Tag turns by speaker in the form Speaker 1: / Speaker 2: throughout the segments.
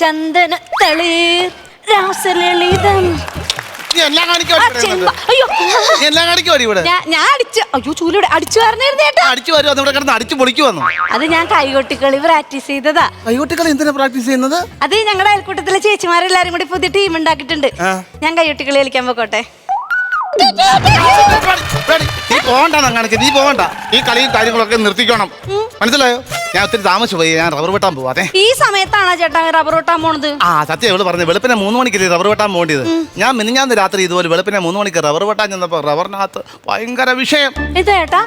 Speaker 1: ചന്ദന തളിർ രാസലളിതം ഞാൻ അടിച്ചു അയ്യോ ചൂലിവിടെ അടിച്ചു അത് ഞാൻ കൈകൊട്ടിക്കളി പ്രാക്ടീസ് ചെയ്തതാ.
Speaker 2: കൈകൊട്ടികൾ എന്തിനാ പ്രാക്ടീസ് ചെയ്യുന്നത്?
Speaker 1: അത് ഞങ്ങളുടെ അയൽക്കൂട്ടത്തിലെ ചേച്ചിമാരെല്ലാരും കൂടി പുതിയ ടീം ഉണ്ടാക്കിയിട്ടുണ്ട്. ഞാൻ കൈകൊട്ടിക്കളി കളിക്കാൻ പോക്കോട്ടെ.
Speaker 2: നീ പോകണ്ടെന്നാ കാണിച്ചത് നീ പോകണ്ട. ഈ കളിയും കാര്യങ്ങളൊക്കെ നിർത്തിക്കണം. മനസ്സിലായോ? ഞാൻ ഒത്തിരി താമസിച്ചു പോയി. ഞാൻ റബ്ബർ വെട്ടാൻ പോവാതെ.
Speaker 1: ഈ സമയത്താണ് ചേട്ടാ റബ്ബർ വെട്ടാൻ പോണത്?
Speaker 2: ആ സത്യം എവിടെ പറഞ്ഞു വെളുപ്പിനെ മൂന്ന് മണിക്ക് റബ്ബർ വെട്ടാൻ പോകേണ്ടത് ഞാൻ മിനിഞ്ഞാന്ന് രാത്രി ഇതുപോലെ വെളുപ്പിനെ മൂന്ന് മണിക്ക് റബ്ബർ വെട്ടാൻ ചെന്നപ്പോ റബ്ബറിനകത്ത് ഭയങ്കര വിഷയം.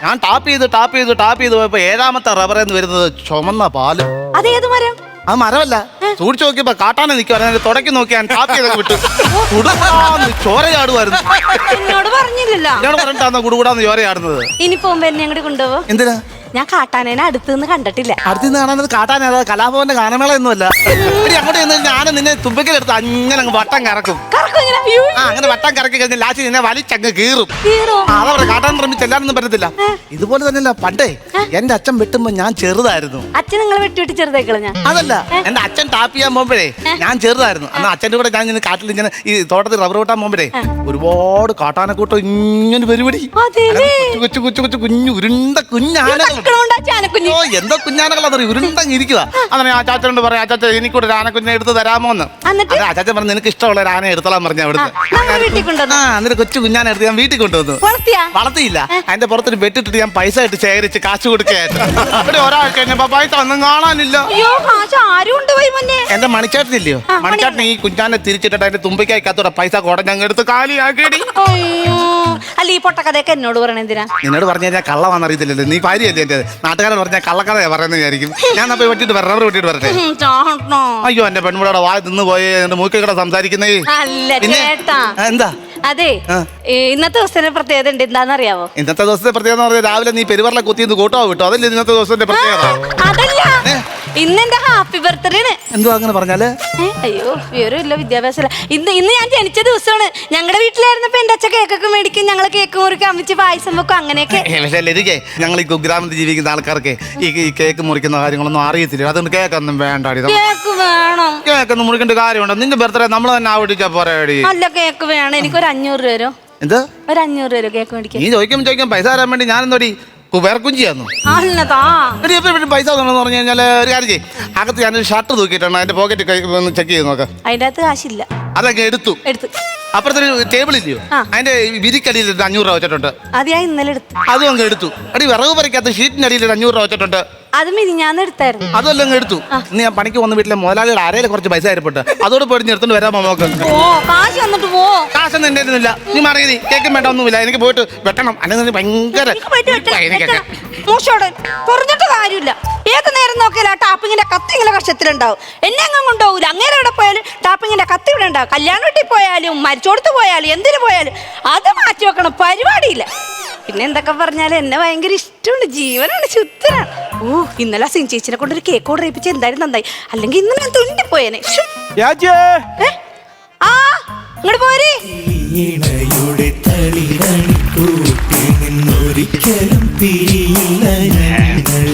Speaker 2: ഞാൻ ടാപ്പ് ചെയ്ത് ടാപ്പ് ചെയ്ത് ടാപ്പ് ചെയ്ത് പോയപ്പോ ഏഴാമത്തെ റബ്ബർ എന്ന് വരുന്നത് ചുമന്ന പാൽ.
Speaker 1: അതേത് മരം?
Speaker 2: അത് മരമല്ല. സൂക്ഷിച്ചു നോക്കിയപ്പോ കാട്ടാനെ നിൽക്കുവായിരുന്നു തുടക്കി നോക്കി ഞാൻ ചെയ്തൊക്കെ വിട്ടു. കുടുകൂടാന്ന് ചോര ചാടുമായിരുന്നു
Speaker 1: എന്നോട് പറഞ്ഞില്ലല്ലോ.
Speaker 2: എന്നോട് കുടുകൂടാന്ന് ചോര ചാടുന്നത്?
Speaker 1: ഇനി പോകുമ്പോ എന്നെ അങ്ങോട്ട് കൊണ്ടുപോകും
Speaker 2: എന്തിനാ?
Speaker 1: ഞാൻ കാട്ടാനേനെ അടുത്തുനിന്ന് കണ്ടിട്ടില്ല.
Speaker 2: അടുത്തുനിന്ന് കാണാനത് കാട്ടാനേ കലാഭവന്റെ ഗാനമേള ഒന്നുമല്ല അങ്ങോട്ട് ചെന്ന് ഞാൻ നിന്നെ തുമ്പിക്കലെടുത്ത് അങ്ങനെ അങ്ങ് വട്ടം കറക്കും. ആ അങ്ങനെ വട്ടം കറക്കി കഴിഞ്ഞാൽ ലാസ്റ്റ് നിന്നെ വലിച്ചങ്ങ് കീറും. അതവിടെ കാട്ടാൻ ശ്രമിച്ച് ചെല്ലാനൊന്നും പറ്റത്തില്ല. ഇതുപോലെ തന്നെയല്ല പണ്ടേ എന്റെ അച്ഛൻ വെട്ടുമ്പോ ഞാൻ ചെറുതായിരുന്നു.
Speaker 1: അച്ഛൻ നിങ്ങളെ വെട്ടിവിട്ട് വെട്ടി ചെറുതായിക്കള ഞാൻ.
Speaker 2: അതല്ല എന്റെ അച്ഛൻ ടാപ്പ് ചെയ്യാൻ പോകുമ്പോഴേ ഞാൻ ചെറുതായിരുന്നു. അന്ന് അച്ഛന്റെ കൂടെ ഞാൻ കാട്ടിൽ ഇങ്ങനെ ഈ തോട്ടത്തിൽ റബ്ബർ വെട്ടാൻ പോകുമ്പോഴേ ഒരുപാട് കാട്ടാനക്കൂട്ടം ഇങ്ങനെ പരിപാടി? കൊച്ചു കൊച്ചു കൊച്ചു കുഞ്ഞു ഉരുണ്ട കുഞ്ഞാനകൾ.
Speaker 1: തക്കണമുണ്ടാ ചാനക്കുഞ്ഞ്?
Speaker 2: ഓ എന്തോ കുഞ്ഞാനകളാണ് ഉരുണ്ടങ്ങ് ഇരിക്കുക അങ്ങനെ ആ ചാച്ചനോട് പറയാം അച്ചാച്ച എനിക്കൂടെ ഒരു ആനക്കുഞ്ഞിനെ എടുത്ത് തരാമോ എന്ന്.
Speaker 1: എന്നിട്ട്?
Speaker 2: അതെ അച്ചാച്ചൻ പറഞ്ഞു നിനക്ക് ഇഷ്ടമുള്ള ഒരു ആന എടുത്തോളാൻ പറഞ്ഞു അവിടുന്ന്
Speaker 1: ആ, നമ്മളെ വീട്ടിൽ കൊണ്ടുവന്നു.
Speaker 2: ആ എന്നിട്ട് കൊച്ചു കുഞ്ഞാനെ എടുത്ത് ഞാൻ വീട്ടിൽ കൊണ്ടുവന്നു.
Speaker 1: വളർത്തിയാ?
Speaker 2: വളർത്തിയില്ല. അതിന്റെ പുറത്തൊരു വെട്ടിട്ടിട്ട് ഞാൻ പൈസ ഇട്ട് ശേഖരിച്ച് കാശ് കൊടുക്കുകയായിരുന്നു. അവിടെ ഒരാഴ്ച കഴിഞ്ഞപ്പോ പൈസ ഒന്നും കാണാനില്ല.
Speaker 1: അയ്യോ കാശ് ആരും ഉണ്ട് പോയി മുന്നേ
Speaker 2: എന്റെ മണിച്ചേട്ടനില്ലയോ?
Speaker 1: ആ,
Speaker 2: മണിച്ചേട്ടൻ. ഈ കുഞ്ഞാനെ തിരിച്ചിട്ടിട്ട് അതിന്റെ തുമ്പിക്കകത്തോടെ പൈസ കുടഞ്ഞങ്ങ് എടുത്ത് കാലിയാക്കിയടി.
Speaker 1: അയ്യോ. അല്ല ഈ പൊട്ടക്കഥയൊക്കെ എന്നോട് പറയണ എന്തിനാ?
Speaker 2: നിന്നോട് പറഞ്ഞു കഴിഞ്ഞാൽ നീ ഭാര്യയല്ലേ എന്റെ നാട്ടുകാരോട് പറഞ്ഞ കള്ളക്കഥയാ പറയുന്നത് വിചാരിക്കും. ഞാൻ അപ്പൊ വെട്ടിട്ട് വരാം റബ്ബർ വെട്ടിട്ട് വരട്ടെ. അയ്യോ എന്റെ പെൺമുടയുടെ വായ തിന്നു പോയി എന്റെ മൂക്കി കൂടെ സംസാരിക്കുന്നേ.
Speaker 1: അല്ല ചേട്ടാ.
Speaker 2: എന്താ?
Speaker 1: അതെ ഇന്നത്തെ ദിവസത്തിന്റെ പ്രത്യേകത ഉണ്ട്. എന്താണെന്നറിയാവോ
Speaker 2: ഇന്നത്തെ ദിവസത്തെ പ്രത്യേകത രാവിലെ നീ പെരുവറിലെ കുത്തിന്ന് കൂട്ടോ വിട്ടോ. അതല്ലേ ഇന്നത്തെ ദിവസത്തിന്റെ പ്രത്യേകത?
Speaker 1: ഇന്നെന്റെ ഹാപ്പി ബർത്ത്ഡേ ആണ്
Speaker 2: എന്തുവാ അങ്ങനെ പറഞ്ഞാൽ?
Speaker 1: ഏ, അയ്യോ വിവരമില്ല വിദ്യാഭ്യാസമില്ല. ഇന്ന് ഇന്ന് ഞാൻ ജനിച്ച ദിവസമാണ്. ഞങ്ങളുടെ വീട്ടിലായിരുന്നപ്പോ എന്റെ അച്ഛൻ കേക്കൊക്കെ മേടിക്കും ഞങ്ങൾ കേക്ക് മുറിക്കും അമ്മച്ച് പായസം വെക്കും അങ്ങനെയൊക്കെ.
Speaker 2: പക്ഷേ ഞങ്ങൾ ഈ കുഗ്രാമത്തിൽ ജീവിക്കുന്ന ആൾക്കാർക്ക് ഈ ഈ കേക്ക് മുറിക്കുന്ന കാര്യങ്ങളൊന്നും അറിയത്തില്ല. അതുകൊണ്ട് കേക്കൊന്നും വേണ്ടാടി.
Speaker 1: കേക്ക് വേണം.
Speaker 2: കേക്കൊന്നും മുറിക്കേണ്ട കാര്യമുണ്ടോ? നിന്റെ ബർത്ത്ഡേ നമ്മൾ തന്നെ ആവടിച്ചാ പോരാടി.
Speaker 1: നല്ല കേക്ക് വേണം. എനിക്കൊരു അഞ്ഞൂറ് രൂപ തരോ?
Speaker 2: എന്ത്?
Speaker 1: ഒരു അഞ്ഞൂറ് രൂപ കേക്ക് മേടിക്കാൻ?
Speaker 2: നീ ചോദിക്കും ചോദിക്കും. പൈസ തരാൻ വേണ്ടി ഞാൻ എന്തോടി കുബേർക്കുഞ്ചിയാന്നു പൈസ തന്നെന്ന് പറഞ്ഞു കഴിഞ്ഞാൽ ഒരു കാര്യം ചെയ്യും. അകത്ത് ഞാനൊരു ഷർട്ട് തൂക്കിയിട്ടാണ് അതിന്റെ പോക്കറ്റ് ചെക്ക് ചെയ്ത് നോക്കാം.
Speaker 1: അതിന്റെ അകത്ത് കാശില്ല.
Speaker 2: അതൊക്കെ എടുത്തു.
Speaker 1: എടുത്തു.
Speaker 2: അപ്പുറത്തൊരു ടേബിൾ ഇല്ലയോ? അതിന്റെ വിരിക്കടിയിൽ അഞ്ഞൂറ് രൂപ വെച്ചിട്ടുണ്ട്.
Speaker 1: അത് ഞാൻ ഇന്നലെ എടുത്തു.
Speaker 2: അതും അങ്ങ് എടുത്തു. അടി വിറക് പറിക്കാത്ത ഷീറ്റിന്റെ അടിയിൽ അഞ്ഞൂറ് രൂപ വെച്ചിട്ടുണ്ട്.
Speaker 1: അത് മിനിഞ്ഞാന്ന് എടുത്തായിരുന്നു.
Speaker 2: അതെല്ലാം അങ്ങ് എടുത്തു. ഇന്ന് ഞാൻ പണിക്ക് വന്ന വീട്ടിലെ മുതലാളിയുടെ അരയിൽ കുറച്ച് പൈസ ഏർപ്പെട്ട് അതോട് പോയി എടുത്തോണ്ട് വരാമോ നോക്ക്
Speaker 1: കാശ് വന്നിട്ട് പോ.
Speaker 2: കാശൊന്നും എന്റെ കയ്യിലില്ല നീ മറിയത് കേക്കും വേണ്ട ഒന്നുമില്ല. എനിക്ക് പോയിട്ട് വെട്ടണം. അല്ലെങ്കിൽ ഭയങ്കര
Speaker 1: പോയിട്ട് പറഞ്ഞിട്ട് കാര്യമില്ല. ഏത് നേരം നോക്കിയാലും ആ ടാപ്പിങ്ങിന്റെ കത്തി ഇങ്ങനെ കക്ഷത്തിലുണ്ടാവും എന്നെ അങ്ങ് കൊണ്ടുപോകില്ല അങ്ങനെ ഇവിടെ പോയാലും ടാപ്പിങ്ങിന്റെ കത്തി ഇവിടെ ഉണ്ടാവും കല്യാണ വീട്ടിൽ പോയാലും മരിച്ചോടത്ത് പോയാലും എന്തിനു പോയാലും അത് മാറ്റി വെക്കണം പരിപാടിയില്ല. പിന്നെ എന്തൊക്കെ പറഞ്ഞാൽ എന്നെ ഭയങ്കര ഇഷ്ടമുണ്ട്. ജീവനാണ് ശുദ്ധനാണ്. ഓ ഇന്നലെ സിൻ ചേച്ചിനെ കൊണ്ട് ഒരു കേക്ക് ഓർഡർ ചെയ്യിപ്പിച്ച് എന്തായാലും നന്നായി. അല്ലെങ്കിൽ ഇന്ന് ഞാൻ
Speaker 3: തുണ്ടി
Speaker 1: പോയേനെ ആ ഇങ്ങോട്ട് പോരെ.
Speaker 4: ഇണയുടെ തളിരണിക്കൂട്ടിൽ നിന്നൊരിക്കലും പിരിയില്ല ഞങ്ങൾ.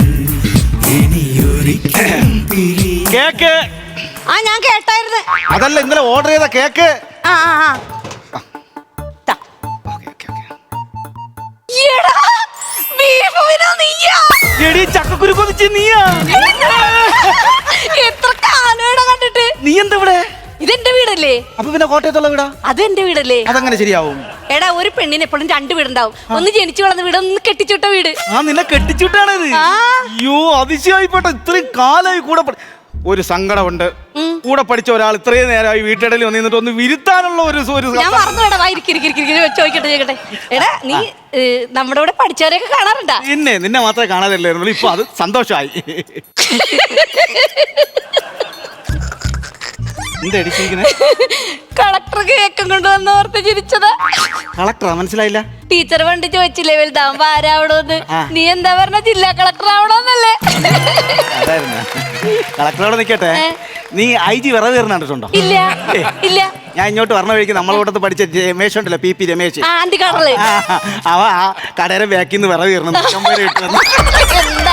Speaker 4: ഇനിയൊരിക്കലും പിരി
Speaker 3: കേക്ക്.
Speaker 1: ആ ഞാൻ കേട്ടായിരുന്നു.
Speaker 3: അതല്ല ഇന്നലെ ഓർഡർ ചെയ്ത കേക്ക്
Speaker 1: ആ ആ ആ. ദാ. എടാ, ബീഫുവിനോ നീയാ?
Speaker 3: എടി ചക്കക്കുരു കൊതിച്ച് നീയാ?
Speaker 1: എത്ര കാലോടെ കണ്ടിട്ട്?
Speaker 3: നീ എന്താ ഇവിടെ
Speaker 1: ഇതെന്റെ വീടല്ലേ?
Speaker 3: അപ്പൊ പിന്നെ കോട്ടയത്തുള്ള വീടാ?
Speaker 1: അത് എന്റെ വീടല്ലേ?
Speaker 3: അതങ്ങനെ ശരിയാവും.
Speaker 1: എടാ ഒരു പെണ്ണിന് എപ്പോഴും രണ്ട് വീടുണ്ടാവും. ഒന്ന് ജനിച്ചു വളർന്ന വീട് ഒന്ന് കെട്ടിച്ചുവിട്ട വീട്.
Speaker 3: ആ നിന്നെ കെട്ടിച്ചുട്ടാണിത്
Speaker 1: ആ.
Speaker 3: അയ്യോ അതിശയായിപ്പെട്ട ഇത്രയും കാലായി കൂടെ പഠി- ഒരു സങ്കടമുണ്ട്. കൂടെ പഠിച്ച ഒരാൾ ഇത്രയും നേരമായി വീട്ടിടയിൽ വന്നിട്ട് ഒന്ന് വിരുത്താനുള്ള ഒരു
Speaker 1: ഞാൻ മറന്നു വായിരിക്കിരിക്കിരിക്കിരി ചോദിക്കട്ടെ ചോദിക്കട്ടെ. എടാ നീ നമ്മുടെ കൂടെ പഠിച്ചവരെയൊക്കെ കാണാറുണ്ടാ?
Speaker 3: പിന്നെ നിന്നെ മാത്രമേ കാണാതില്ലായിരുന്നു ഇപ്പൊ അത് സന്തോഷമായി.
Speaker 1: കളക്ടർ കേക്കും കൊണ്ടുവന്ന് ഓർത്ത് ചിരിച്ചതാ.
Speaker 3: കളക്ടറാ? മനസ്സിലായില്ല.
Speaker 1: ടീച്ചർ പണ്ട് ചോദിച്ചില്ലേ വലുതാവുമ്പോ ആരാവണോന്ന് നീ എന്താ പറഞ്ഞ? ജില്ലാ കളക്ടർ ആവണോന്നല്ലേ?
Speaker 3: അവിടെ നിൽക്കട്ടെ നീ ഐ ജി വിറവ് കയറുന്ന കണ്ടിട്ടുണ്ടോ
Speaker 1: ഇല്ല. ഇല്ല.
Speaker 3: ഞാൻ ഇങ്ങോട്ട് വരണ വഴിക്ക് നമ്മളെ കൂട്ടത്ത് പഠിച്ച രമേശ് ഉണ്ടല്ലോ പി പി രമേശ്. അവ ആ കടയുടെ ബാക്കിൽ നിന്ന് വിറവ്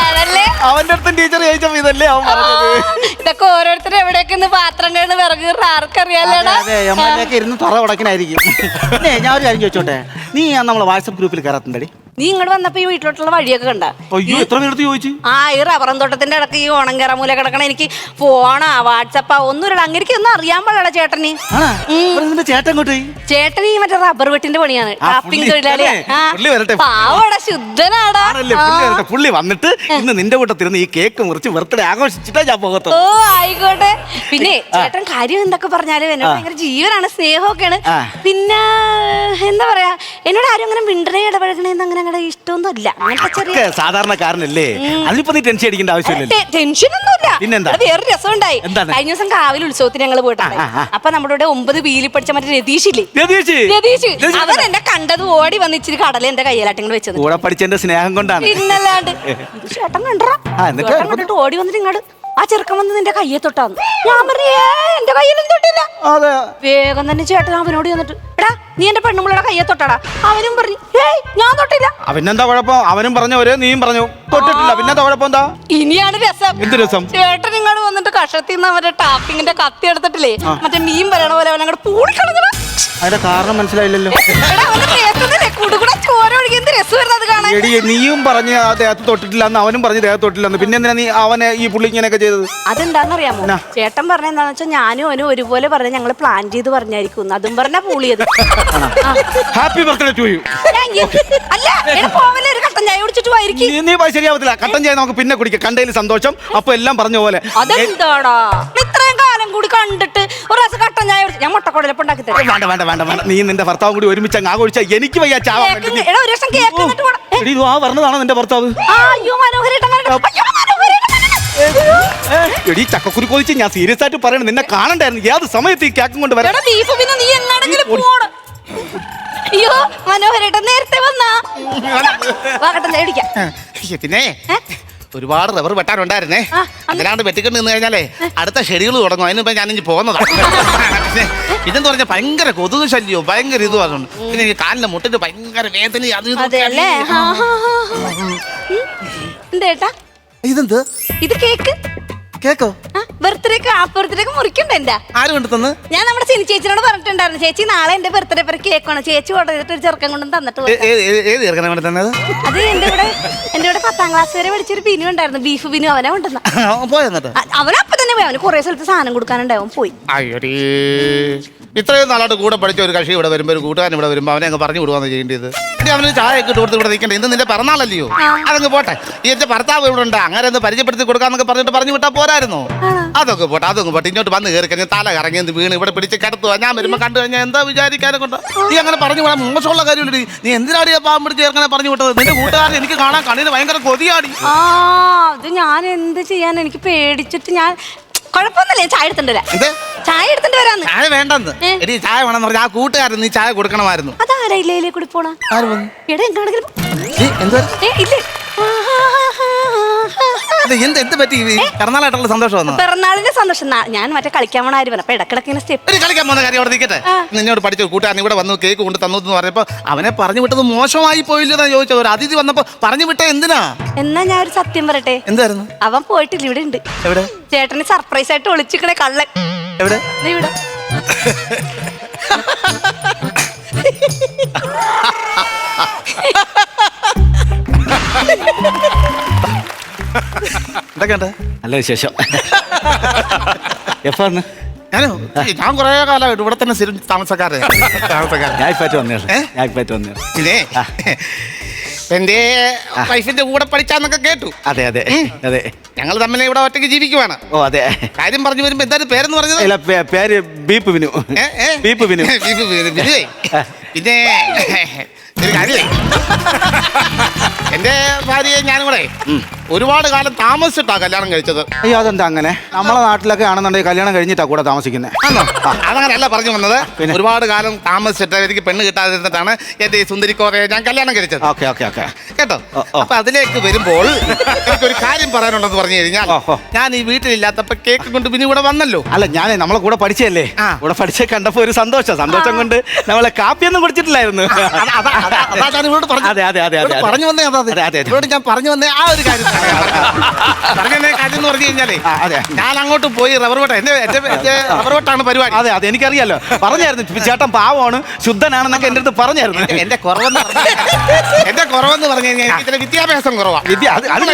Speaker 1: അതല്ലേ
Speaker 3: അവന്റെ അടുത്തും ടീച്ചർ ചോദിച്ചപ്പോ ഇതല്ലേ അവൻ
Speaker 1: നിന്ന് പാത്രം കഴിയുന്ന വിറക് ആർക്കറിയാലോ
Speaker 3: അതെ എം എൽ എ ഇരുന്ന് തറ ഉടക്കനായിരിക്കും. ഞാൻ ഒരു കാര്യം ചോദിച്ചോട്ടെ? നീ ഞാൻ നമ്മളെ വാട്സപ്പ് ഗ്രൂപ്പിൽ കയറത്തുണ്ടടി
Speaker 1: നീ ഇങ്ങോട്ട് വന്നപ്പോ ഈ വീട്ടിലോട്ടുള്ള വഴിയൊക്കെ കണ്ട.
Speaker 3: അയ്യോ എത്ര നേരത്തെ ചോദിച്ചു?
Speaker 1: ആ ഈ റബ്ബറും തോട്ടത്തിന്റെ ഇടയ്ക്ക് ഈ ഓണം മൂല കിടക്കണ എനിക്ക് ഫോണാ വാട്സപ്പാ ഒന്നുമില്ല അങ്ങനെ ഒന്നും അറിയാൻ പാടില്ല ചേട്ടന്.
Speaker 3: ചേട്ടൻ
Speaker 1: ഈ മറ്റേ റബ്ബർ വെട്ടിന്റെ പണിയാണ്. ടാപ്പിംഗ്
Speaker 3: തൊഴിലാളി.
Speaker 1: തൊഴിലാളിയാ
Speaker 3: അല്ലേ?
Speaker 1: ആ.
Speaker 3: വരട്ടെ.
Speaker 1: പാവടാ ശുദ്ധനാടാ.
Speaker 3: ആണല്ലേ പുള്ളി പുള്ളി വന്നിട്ട് ഇന്ന് നിന്റെ കൂട്ടത്തിരുന്ന് ഈ കേക്ക് മുറിച്ച് ബർത്ത്ഡേ ആഘോഷിച്ചിട്ടാ ഞാൻ
Speaker 1: ഓ ആയിക്കോട്ടെ. പിന്നെ ചേട്ടൻ കാര്യം എന്തൊക്കെ പറഞ്ഞാലും എന്നോട് ഭയങ്കര ജീവനാണ് സ്നേഹമൊക്കെയാണ്. പിന്നെ എന്താ പറയാ എന്നോട് ആരും അങ്ങനെ മിണ്ടനെ ഇടപഴകണേന്ന് അങ്ങനെ അങ്ങനെ ഇഷ്ടമൊന്നുമില്ല. അങ്ങനത്തെ ചെറിയ
Speaker 3: സാധാരണക്കാരനല്ലേ? അതിനിപ്പോ നീ ടെൻഷൻ അടിക്കേണ്ട ആവശ്യമില്ലല്ലോ.
Speaker 1: ടെൻഷൻ ഒന്നുമില്ല
Speaker 3: പിന്നെന്താ?
Speaker 1: അത് വേറൊരു രസം ഉണ്ടായി
Speaker 3: എന്താണ്?
Speaker 1: കഴിഞ്ഞ ദിവസം കാവിൽ ഉത്സവത്തിന് ഞങ്ങൾ പോയിട്ടുണ്ട്.
Speaker 3: ആ.
Speaker 1: അപ്പൊ നമ്മുടെ ഇവിടെ ഒമ്പത് വീലി പഠിച്ച മറ്റേ രതീഷ് ഇല്ലേ?
Speaker 3: രതീഷ്.
Speaker 1: രതീഷ്.
Speaker 3: രതീഷ്
Speaker 1: അവൻ എന്നെ കണ്ടത് ഓടി വന്ന് ഇച്ചിരി കടല എന്റെ കയ്യിലാട്ടിങ്ങൾ വെച്ചത്.
Speaker 3: കൂടെ പഠിച്ചെന്റെ സ്നേഹം കൊണ്ടാണ്.
Speaker 1: പിന്നല്ലാണ്ട്. ഇത് ചേട്ടൻ കണ്ടോ
Speaker 3: ആ, എന്നിട്ട്?
Speaker 1: ചേട്ടൻ കണ്ടിട്ട് ഓടി വന്നിട്ട് ഇങ്ങോട്ട് ആ ചെറുക്കൻ വന്ന് നിന്റെ കയ്യെ തൊട്ടാന്ന്. ഞാൻ പറഞ്ഞേ "ഏ, എന്റെ കയ്യിലൊന്നും തൊട്ടില്ല.
Speaker 3: അതെ.
Speaker 1: വേഗം തന്നെ ചേട്ടൻ അവനോട് ചെന്നിട്ട് എടാ നീ എന്റെ പെണ്ണുമ്പിളുടെ കയ്യെ തൊട്ടടാ. അവനും പറഞ്ഞു ഏയ് ഞാൻ തൊട്ടില്ല.
Speaker 3: അവനെന്താ കുഴപ്പം? അവനും പറഞ്ഞു ഒരേ നീയും പറഞ്ഞു. തൊട്ടിട്ടില്ല. പിന്നെന്താ കുഴപ്പം? എന്താ?
Speaker 1: ഇനിയാണ് രസം.
Speaker 3: എന്ത് രസം?
Speaker 1: ചേട്ടൻ ഇങ്ങോട്ട് വന്നിട്ട് കഷത്തിൽ നിന്ന് അവരുടെ ടാപ്പിങ്ങിന്റെ കത്തി എടുത്തിട്ടില്ലേ? മറ്റേ മീൻ പറയണ പോലെ അവൻ അങ്ങോട്ട് പൂടിക്കളഞ്ഞടാ
Speaker 3: അതിന്റെ കാരണം മനസ്സിലായില്ലല്ലോ.
Speaker 1: എടാ അവന്റെ ദേഹത്തുനിന്നല്ലേ കുടുകുടെ എന്ത് അത് കാണാൻ?
Speaker 3: എടി നീയും പറഞ്ഞ് ആ ദേഹത്ത് തൊട്ടിട്ടില്ലെന്ന് അവനും പറഞ്ഞ് ദേഹത്ത് തൊട്ടില്ലെന്ന് പിന്നെ എന്തിനാ നീ അവനെ ഈ പുള്ളി ഇങ്ങനെയൊക്കെ ചെയ്തത്?
Speaker 1: അതെന്താണെന്നറിയാമോ?
Speaker 3: എന്നാ?
Speaker 1: ചേട്ടൻ പറഞ്ഞ എന്താണെന്ന് വെച്ചാൽ ഞാനും അവനും ഒരുപോലെ പറഞ്ഞ ഞങ്ങൾ പ്ലാൻ ചെയ്ത് പറഞ്ഞായിരിക്കും. അതും പറഞ്ഞ പൂളിയത്.
Speaker 3: ഹാപ്പി ബർത്ത്ഡേ ടു യു
Speaker 1: ഞാൻ ഈ- അല്ല എടാ പോവല്ലേ ഒരു കട്ടൻ ചായ കുടിച്ചിട്ട് പോയിരിക്കും
Speaker 3: നീ പോയി ശരിയാവത്തില്ല. കട്ടൻ ചെയ്യാൻ നമുക്ക് പിന്നെ കുടിക്കാം. കണ്ടതിൽ സന്തോഷം. അപ്പൊ എല്ലാം പറഞ്ഞ പോലെ.
Speaker 1: അതെന്താടാ? കൂടി കണ്ടിട്ട് ഒരു ദിവസം കട്ടൻ ചായ കുടിച്ച് ഞാൻ മുട്ടക്കുടലപ്പം ഉണ്ടാക്കി തരാം.
Speaker 3: വേണ്ട വേണ്ട വേണ്ട വേണ്ട. നീ നിന്റെ ഭർത്താവും കൂടി ഒരുമിച്ച് അങ്ങ് ആഘോഷിച്ചാ എനിക്ക് വയ്യ ചാവാൻ
Speaker 1: കേക്ക്
Speaker 3: വേണ്ടി.
Speaker 1: എടാ ഒരു ദിവസം കേക്ക് എന്നിട്ട് കൂടെ ഏ,
Speaker 3: എടി, ഇത് ആ പറഞ്ഞതാണോ നിന്റെ ഭർത്താവ്?
Speaker 1: ആ, അയ്യോ മനോഹരേട്ടൻ അയ്യോ മനോഹരേട്ടൻ.
Speaker 3: എടി ചക്കക്കുരി കൊതിച്ച് ഞാൻ സീരിയസ് ആയിട്ട് പറയണം. നിന്നെ കാണണ്ടായിരുന്നു. ഏത് സമയത്ത് ഈ കേക്കും കൊണ്ട് വരാം
Speaker 1: എടാ പിന്നെ നീ എങ്ങാടെങ്കിലും പോണം അയ്യോ മനോഹരേട്ടൻ നേരത്തെ വന്നാ. വാ കട്ടൻ ചായ കുടിക്കാം.
Speaker 2: ശ്ശെ, പിന്നെ
Speaker 1: ഏ?
Speaker 2: ഒരുപാട് റബ്ബർ വെട്ടാനുണ്ടായിരുന്നേ. അതിലാണ്ട് വെട്ടിക്കൊണ്ട് നിന്ന് കഴിഞ്ഞാലേ അടുത്ത ഷെഡ്യൂൾ തുടങ്ങും. അതിന് ഞാൻ ഇനി പോകുന്നതാ. പിന്നെ ഇതെന്ന് പറഞ്ഞാൽ ഭയങ്കര കൊതുക് ശല്യവും ഭയങ്കര ഇതും അതുകൊണ്ട്. പിന്നെ എനിക്ക് കാലിന്റെ മുട്ടിന് ഭയങ്കര വേദന അത് ഇതെന്ത്?
Speaker 1: ഇത് കേക്ക്.
Speaker 2: കേക്കോ?
Speaker 1: ബർത്ത്ഡേക്ക് ആ ബർത്ത്ഡേക്ക് മുറിക്കണ്ട എന്റെ
Speaker 2: ആര് കൊണ്ട് തന്ന്
Speaker 1: ഞാൻ നമ്മുടെ സിനി ചേച്ചിനോട് പറഞ്ഞിട്ടുണ്ടായിരുന്നു. ചേച്ചി നാളെ എന്റെ ബർത്ത്ഡേ പേര് കേക്കാണ് ചേച്ചി ഓർഡർ ചെയ്തിട്ട് ഒരു ചെറുക്കം കൊണ്ടും തന്നിട്ട്
Speaker 2: ഏത് ചെറുക്കനെ കൊണ്ട് തന്നത്?
Speaker 1: അത് എന്റെ ഇവിടെ എന്റെ ഇവിടെ പത്താം ക്ലാസ് വരെ പഠിച്ചൊരു ബിനു ഉണ്ടായിരുന്നു. ബീഫ് ബിനു അവനെ കൊണ്ടുവന്ന. അവനപ്പൊ തന്നെ പോയി അവന് കുറെ സ്ഥലത്ത് സാധനം കൊടുക്കാനുണ്ടാവും പോയി.
Speaker 2: അയ്യോടീ. ഇത്രയും നാളായിട്ട് കൂടെ പഠിച്ച ഒരു കക്ഷി ഇവിടെ വരുമ്പോൾ ഒരു കൂട്ടുകാരൻ ഇവിടെ വരുമ്പോൾ അവനെ അങ്ങ് പറഞ്ഞു വിടുവാന്ന് ചെയ്യേണ്ടത് ഇനി അവന് ചായ ഒക്കെ ഇട്ട് കൊടുത്ത് ഇവിടെ നിൽക്കണ്ടേ. ഇന്ന് നിന്റെ പിറന്നാളല്ലയോ? അതങ്ങ് പോട്ടെ. ഈ എന്റെ ഭർത്താവ് ഇവിടെ ഉണ്ട്. അങ്ങനെ ഒന്ന് പരിചയപ്പെടുത്തി കൊടുക്കാന്നൊക്കെ പറഞ്ഞിട്ട് പറഞ്ഞു വിട്ടാ പോരായിരുന്നു? അതൊക്കെ പോട്ടെ അതൊക്കെ പോട്ടെ. ഇങ്ങോട്ട് വന്ന് കയറി കഴിഞ്ഞാൽ തല കറങ്ങി എന്ത് വീണ് ഇവിടെ പിടിച്ച് കിടത്തുക ഞാൻ വരുമ്പോൾ കണ്ടു കഴിഞ്ഞാൽ എന്താ വിചാരിക്കാനെ കൊണ്ട്? നീ അങ്ങനെ പറഞ്ഞു വിടാൻ മോശമുള്ള കാര്യമില്ല നീ എന്തിനാടി ആ പാമ്പ് പിടിച്ച് ചേർക്കണേ പറഞ്ഞു വിട്ടത്? നിന്റെ കൂട്ടുകാരൻ എനിക്ക് കാണാൻ കണ്ണിന് ഭയങ്കര കൊതിയാടി.
Speaker 1: ആ അത് ഞാൻ എന്ത് ചെയ്യാൻ എനിക്ക് പേടിച്ചിട്ട് ഞാൻ കുഴപ്പമൊന്നുമില്ല ചായ എടുത്തിട്ടില്ല ചായ എടുത്തിട്ട് വരാന്ന്.
Speaker 2: ചായ വേണ്ടെന്ന്.
Speaker 1: ഏ?
Speaker 2: എടി ചായ വേണമെന്ന് പറഞ്ഞാൽ ആ കൂട്ടുകാരൻ നീ ചായ കൊടുക്കണമായിരുന്നു.
Speaker 1: അതാരാ ഇല്ലേ കൂടി പോണ?
Speaker 2: ആര് വന്നു?
Speaker 1: എടാ എങ്ങാണെങ്കിലും
Speaker 2: ഏ, എന്തുവാ?
Speaker 1: ഏ ഇല്ലേ?
Speaker 2: അല്ല, എന്ത് എന്ത് പറ്റി? ഈ പിറന്നാളായിട്ടുള്ള സന്തോഷം വന്നു?
Speaker 1: പിറന്നാളിന്റെ സന്തോഷം. നാ- ഞാൻ മറ്റേ കളിക്കാൻ പോണ ആര് അപ്പൊ ഇടക്കിടക്ക് ഇങ്ങനെ സ്റ്റെപ്പ്
Speaker 2: ഒരു കളിക്കാൻ പോകുന്ന കാര്യം അവിടെ നിൽക്കട്ടെ
Speaker 1: ആ.
Speaker 2: നിന്നോട് പഠിച്ച കൂട്ടുകാരൻ ഇവിടെ വന്നു കേക്ക് കൊണ്ട് തന്നു എന്ന് പറഞ്ഞപ്പോ അവനെ പറഞ്ഞു വിട്ടത് മോശമായി പോയില്ലെന്ന് ചോദിച്ചത്. ഒരു അതിഥി വന്നപ്പോ പറഞ്ഞു വിട്ട എന്തിനാ?
Speaker 1: എന്നാ ഞാൻ ഒരു സത്യം പറയട്ടെ.
Speaker 2: എന്തായിരുന്നു?
Speaker 1: അവൻ പോയിട്ടില്ല ഇവിടെ ഉണ്ട്.
Speaker 2: എവിടെ?
Speaker 1: ചേട്ടന് സർപ്രൈസ് ആയിട്ട് ഒളിച്ചിക്കണേ കള്ളൻ.
Speaker 2: എവിടെ?
Speaker 1: ദേ ഇവിടെ.
Speaker 2: എന്തൊക്കെയുണ്ട്?
Speaker 3: നല്ല വിശേഷം. എപ്പാണ്
Speaker 2: ഞാനോ? ഞാൻ കുറെ കാലമായിട്ട് ഇവിടെ തന്നെ സ്ഥിരം താമസക്കാരെ താമസക്കാരൻ
Speaker 3: ഞാൻ പറ്റി വന്നേ ഞാൻ പറ്റി വന്നേ
Speaker 2: പിന്നെ? എന്റെ വൈഫിന്റെ കൂടെ പഠിച്ചാന്നൊക്കെ കേട്ടു.
Speaker 3: അതെ അതെ അതെ.
Speaker 2: ഞങ്ങൾ തമ്മിൽ ഇവിടെ ഒറ്റയ്ക്ക് ജീവിക്കുവാണ്.
Speaker 3: ഓ അതെ.
Speaker 2: കാര്യം പറഞ്ഞു വരുമ്പോ എന്തായാലും പേരെന്ന് പറഞ്ഞത്?
Speaker 3: ഇല്ല പേ- പേര് ബീപ്പ് വിനു.
Speaker 2: ഏ?
Speaker 3: ബീപ്പ് വിനു.
Speaker 2: ബീപ്പ് വിനു. പിന്നെ ഒരു കാര്യമേ എന്റെ ഭാര്യയെ ഞാനും കൂടെ ഒരുപാട് കാലം താമസിച്ചിട്ടാ കല്യാണം കഴിച്ചത്.
Speaker 3: അയ്യോ അതെന്താ അങ്ങനെ? നമ്മളെ നാട്ടിലൊക്കെ ആണെന്നുണ്ടെങ്കിൽ കല്യാണം കഴിഞ്ഞിട്ടാ കൂടെ താമസിക്കുന്നത്
Speaker 2: അതങ്ങനെയല്ല പറഞ്ഞു വന്നത്.
Speaker 3: പിന്നെ?
Speaker 2: ഒരുപാട് കാലം താമസിച്ചിട്ട് എനിക്ക് പെണ്ണ് കിട്ടാതിരുന്നിട്ടാണ് എന്റെ ഈ സുന്ദരിക്കോറയെ ഞാൻ കല്യാണം കഴിച്ചത്.
Speaker 3: Okay okay okay.
Speaker 2: കേട്ടോ. അപ്പൊ അതിലേക്ക് വരുമ്പോൾ എനിക്കൊരു കാര്യം പറയാനുണ്ടെന്ന് പറഞ്ഞു കഴിഞ്ഞാൽ. ഞാൻ ഈ വീട്ടിലില്ലാത്തപ്പോ കേക്ക് കൊണ്ട് പിന്നെ ഇവിടെ വന്നല്ലോ.
Speaker 3: അല്ല ഞാൻ നമ്മളെ കൂടെ പഠിച്ചല്ലേ
Speaker 2: ഇവിടെ
Speaker 3: കൂടെ പഠിച്ച കണ്ടപ്പോ ഒരു സന്തോഷം. സന്തോഷം കൊണ്ട് നമ്മളെ കാപ്പിയൊന്നും കുടിച്ചിട്ടില്ലായിരുന്നു.
Speaker 2: അത- ഞാൻ ഇവരോട് പറഞ്ഞു.
Speaker 3: അതെ, അതെ, അതെ, അതെ.
Speaker 2: പറഞ്ഞു വന്നേ അതാ അത്. ഇവരോട് ഞാൻ പറഞ്ഞു വന്നേ ആ ഒരു കാര്യം പറഞ്ഞു വന്നേ കാര്യം എന്ന് പറഞ്ഞു കഴിഞ്ഞാലേ
Speaker 3: അതെ.
Speaker 2: ഞാൻ അങ്ങോട്ട് പോയി റബ്ബർ വട്ട എന്റെ റബ്ബർ വട്ടാണ് പരിപാടി.
Speaker 3: അതെ അതെ എനിക്കറിയാലോ. പറഞ്ഞായിരുന്നു ചേട്ടൻ പാവമാണ് ശുദ്ധനാണെന്നൊക്കെ എന്റെ അടുത്ത് പറഞ്ഞായിരുന്നു.
Speaker 2: എന്റെ- കുറവെന്ന് പറഞ്ഞു എന്റെ കുറവെന്ന് പറഞ്ഞു കഴിഞ്ഞാൽ ഇതിന്റെ വിദ്യാഭ്യാസം കുറവാണ്
Speaker 3: വിദ്യ അത് അത്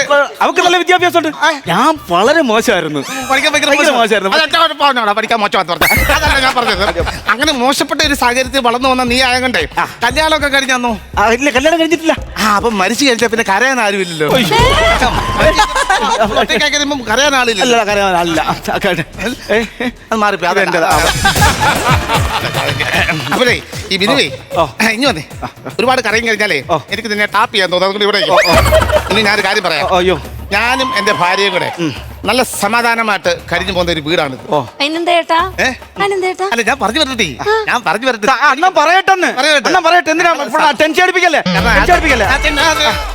Speaker 3: അവർക്ക് നല്ല വിദ്യാഭ്യാസമുണ്ട്. ഞാൻ വളരെ മോശമായിരുന്നു.
Speaker 2: പഠിക്കാൻ ഭയങ്കര
Speaker 3: ഭയങ്കര
Speaker 2: മോശം.
Speaker 3: മോശമായിരുന്നു.
Speaker 2: അത് എന്റെ കുഴപ്പമാണോടാ പഠിക്കാൻ മോശമാണെന്ന് അതല്ല ഞാൻ പറഞ്ഞത്. അങ്ങനെ മോശപ്പെട്ട ഒരു സാഹചര്യത്തിൽ വളർന്നു വന്ന നീ ആയകൊണ്ടേ കല്യാണമൊക്കെ
Speaker 3: ആ, ഇല്ല കല്യാണം കഴിഞ്ഞിട്ടില്ല.
Speaker 2: ആ അപ്പൊ മരിച്ചു കഴിഞ്ഞാൽ പിന്നെ കരയാൻ ആരുമില്ലല്ലോ. ഒറ്റയ്ക്കായി കഴിയുമ്പം കരയാൻ ആളില്ല
Speaker 3: അല്ല കരയാൻ അല്ല. ഏ,
Speaker 2: അത് മാറിപ്പോ
Speaker 3: അത് എന്റേതാ.
Speaker 2: അപ്പോഴേ ഈ ബിനുവേ
Speaker 3: ഓ.
Speaker 2: ഇനി വന്നേ. ഒരുപാട് കരയും കഴിഞ്ഞാലേ
Speaker 3: ഓ.
Speaker 2: എനിക്ക് നിന്നെ ടാപ്പ് ചെയ്യാൻ തോന്നുന്നു. അതുകൊണ്ട് ഇവിടെ ഇനി ഞാനൊരു കാര്യം പറയാം.
Speaker 3: അയ്യോ.
Speaker 2: ഞാനും എന്റെ ഭാര്യയും കൂടെ നല്ല സമാധാനമായിട്ട് കരിഞ്ഞു പോകുന്ന ഒരു വീടാണ്
Speaker 3: ഓ.
Speaker 2: ഏ? അല്ല ഞാൻ പറഞ്ഞു വരട്ടെ. ഞാൻ പറഞ്ഞു വരട്ടെ.
Speaker 3: അണ്ണൻ പറയട്ടെന്ന്.
Speaker 2: പറയട്ടെ.
Speaker 3: അണ്ണൻ പറയട്ടെ. എന്തിനാ ടെൻഷൻ അടിപ്പിക്കല്ലേ? ടെൻഷൻ അടിപ്പിക്കല്ലേ?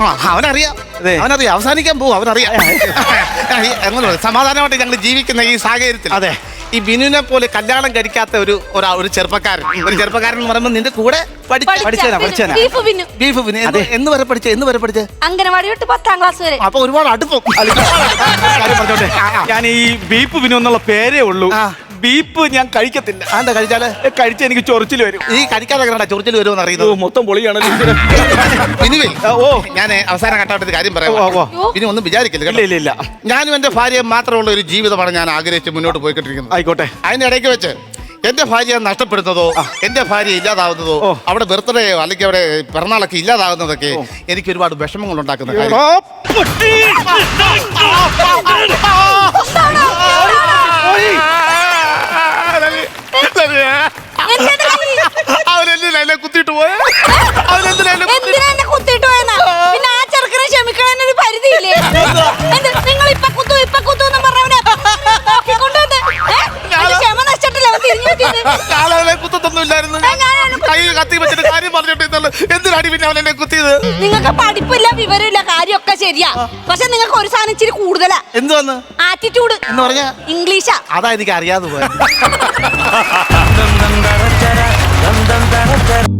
Speaker 2: ആ, അവനറിയാം.
Speaker 3: അതെ.
Speaker 2: അവനറിയാം. അവസാനിക്കാൻ പോകും അവനറിയാം. ഈ എങ്ങനെ പറയും, സമാധാനമായിട്ട് ഞങ്ങൾ ജീവിക്കുന്ന ഈ സാഹചര്യത്തിൽ
Speaker 3: അതെ.
Speaker 2: ഈ ബിനുവിനെ പോലെ കല്യാണം കഴിക്കാത്ത ഒരു ഒരാ- ഒരു ചെറുപ്പക്കാരൻ. ഒരു ചെറുപ്പക്കാരൻ എന്ന് പറയുമ്പോൾ നിന്റെ കൂടെ പഠിച്ച
Speaker 3: പഠിച്ചേനാ.
Speaker 1: ബീഫ് പിന്നു
Speaker 2: ബീഫ് എന്ന് എന്ന് വരെ പഠിച്ച? എന്ന് വരെ പഠിച്ച?
Speaker 1: അംഗനവാടി തൊട്ട് പത്താം ക്ലാസ് വരെ.
Speaker 2: അപ്പൊ ഒരുപാട് അടുപ്പം.
Speaker 3: കാര്യം പറഞ്ഞോട്ടെ? ഞാൻ ഈ ബീപ്പ് വിനു എന്നുള്ള പേരേ ഉള്ളൂ.
Speaker 2: ആ.
Speaker 3: ബീപ്പ് ഞാൻ കഴിക്കത്തില്ല.
Speaker 2: എന്താ കഴിച്ചാൽ?
Speaker 3: കഴിച്ച എനിക്ക് ചൊറിച്ചിൽ വരും.
Speaker 2: ഈ കഴിക്കാതെ ചൊറിച്ചിൽ വരുമെന്ന് അറിയുന്നത്
Speaker 3: മൊത്തം പൊളിയാണ്. ഓ.
Speaker 2: ഞാൻ അവസാന ഘട്ടത്തിൽ കാര്യം. പറയാം. ഇനി ഒന്നും വിചാരിക്കില്ല
Speaker 3: ഇല്ല ഇല്ല
Speaker 2: ഞാനും എന്റെ ഭാര്യയും മാത്രമുള്ള ഒരു ജീവിതമാണ് ഞാൻ ആഗ്രഹിച്ച് മുന്നോട്ട് പോയിക്കൊണ്ടിരിക്കുന്നത്.
Speaker 3: ആയിക്കോട്ടെ.
Speaker 2: അതിന്റെ ഇടയ്ക്ക് വെച്ച് എന്റെ ഭാര്യ നഷ്ടപ്പെടുന്നതോ എന്റെ ഭാര്യ ഇല്ലാതാവുന്നതോ. അവിടെ ബർത്ത്ഡേയോ അല്ലെങ്കിൽ അവിടെ പിറന്നാളൊക്കെ ഇല്ലാതാവുന്നതൊക്കെ എനിക്ക് ഒരുപാട് വിഷമങ്ങൾ ഉണ്ടാക്കുന്ന കാര്യം
Speaker 3: എടാ, പൊട്ടി. ഓയ്.
Speaker 1: എന്തിനാ കൈ?
Speaker 2: അവരെന്തിനാ കുത്തിട്ട് കുത്തിയിട്ട് പോയ? എന്നെ
Speaker 1: എന്തിനാ എന്നെ കുത്തിയിട്ട് പോയെന്നാ? പിന്നെ ആ ചെറുക്കനെ ക്ഷമിക്കണതിന് ഒരു പരിധിയില്ലേ? എന്ത്? നിങ്ങൾ ഇപ്പൊ കുത്തു ഇപ്പൊ കുത്തു എന്ന് പറഞ്ഞവനെ നോക്കിക്കൊണ്ടുവന്ന് ഏ? അവന്റെ ക്ഷമ നശിച്ചിട്ടില്ല അവൻ തിരിഞ്ഞു പറ്റിയത്
Speaker 2: ഞാനവനെ കുത്തത്തൊന്നും ഇല്ലായിരുന്നു കൈ കത്തി വെച്ചിട്ട് കാര്യം പറഞ്ഞിട്ടുള്ളൂ എന്തിനാടി പിന്നെ അവൻ എന്നെ കുത്തിയത്?
Speaker 1: നിങ്ങൾക്ക് പഠിപ്പില്ല വിവരമില്ല കാര്യമൊക്കെ ശരിയാ. പക്ഷെ നിങ്ങൾക്ക് ഒരു സാധനം ഇച്ചിരി കൂടുതലാ.
Speaker 2: എന്ത് വന്ന്
Speaker 1: ആറ്റിറ്റ്യൂഡ്
Speaker 2: എന്ന് പറഞ്ഞാ?
Speaker 1: ഇംഗ്ലീഷാ
Speaker 2: അതാ എനിക്ക് അറിയാതെ പോയത്.
Speaker 4: hope